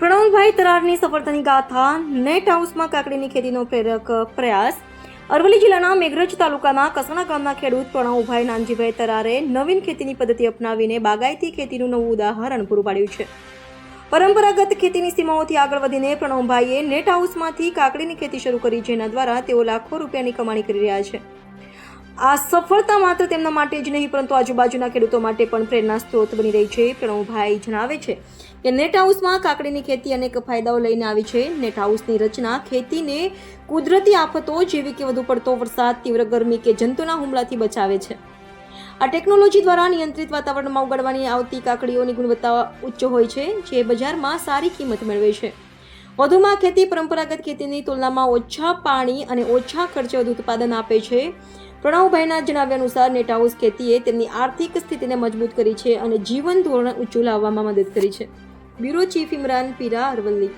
પ્રણવભાઈ તરારની સફળતાની ગાથા નેટ હાઉસમાં કાકડીની ખેતીનો પ્રેરક પ્રયાસ. અરવલ્લી જિલ્લાના મેઘરજ તાલુકાના કસણા ગામના ખેડૂત પ્રણવભાઈ નાનજીભાઈ તરારે નવીન ખેતીની પદ્ધતિ અપનાવીને બાગાયતી ખેતીનું નવું ઉદાહરણ પૂરું પાડ્યું છે. પરંપરાગત ખેતીની સીમાઓથી આગળ વધીને પ્રણવભાઈએ નેટ હાઉસમાંથી કાકડીની ખેતી શરૂ કરી, જેના દ્વારા તેઓ લાખો રૂપિયાની કમાણી કરી રહ્યા છે. આ સફળતા માત્ર તેમના માટે જ નહીં, પરંતુ આજુબાજુના ખેડૂતો માટે પણ પ્રેરણા સ્ત્રોત બની રહી છે. પ્રણવભાઈ જણાવે છે કે નેટ હાઉસમાં કાકડીની ખેતી અનેક ફાયદાઓ લઈને આવી છે. નેટ હાઉસની રચના ખેતીને કુદરતી આફતો જેવી કે વધુ પડતો વરસાદ, તીવ્ર ગરમી કે જંતુના હુમલાથી બચાવે છે. આ ટેકનોલોજી દ્વારા નિયંત્રિત વાતાવરણમાં ઉગાડવાની આવતી કાકડીઓની ગુણવત્તા ઉચ્ચ હોય છે, જે બજારમાં સારી કિંમત મેળવે છે. વધુમાં ખેતી પરંપરાગત ખેતીની તુલનામાં ઓછા પાણી અને ઓછા ખર્ચે વધુ ઉત્પાદન આપે છે. પ્રણવભાઈના જણાવ્યા અનુસાર નેટ હાઉસ ખેતીએ તેમની આર્થિક સ્થિતિને મજબૂત કરી છે અને જીવન ધોરણ ઊંચું લાવવામાં મદદ કરી છે. Bureau chief Imran Pira Aravalli.